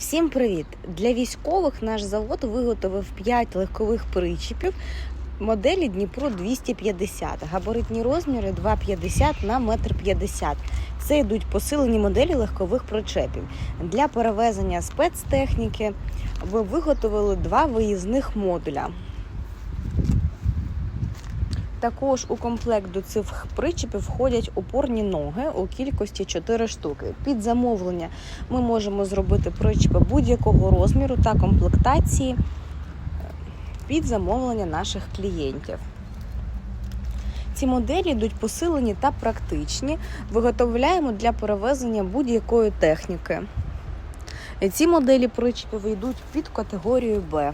Всім привіт! Для військових наш завод виготовив 5 легкових причіпів моделі Дніпро 250. Габаритні розміри 2,50 на 1,50 м. Це йдуть посилені моделі легкових причепів. Для перевезення спецтехніки ви виготовили два виїзних модуля. Також у комплект до цих причепів входять опорні ноги у кількості 4 штуки. Під замовлення ми можемо зробити причепи будь-якого розміру та комплектації е, під замовлення наших клієнтів. Ці моделі йдуть посилені та практичні. Виготовляємо для перевезення будь-якої техніки. Ці моделі причепів йдуть під категорією Б.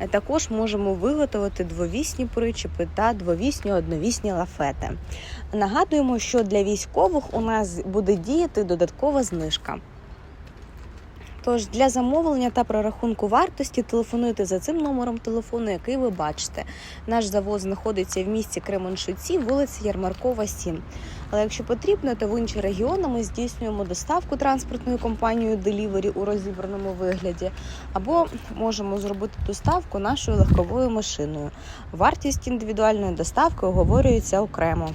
Е, Також можемо виготовити двовісні причепи та двовісні одновісні лафети. Нагадуємо, що для військових у нас буде діяти додаткова знижка. Тож для замовлення та прорахунку вартості телефонуйте за цим номером телефону, який ви бачите. Наш завод знаходиться в місті Кременчуці, вулиця Ярмаркова, 7. Але якщо потрібно, то в інші регіони ми здійснюємо доставку транспортною компанією Delivery у розібраному вигляді, або можемо зробити доставку нашою легковою машиною. Вартість індивідуальної доставки оговорюється окремо.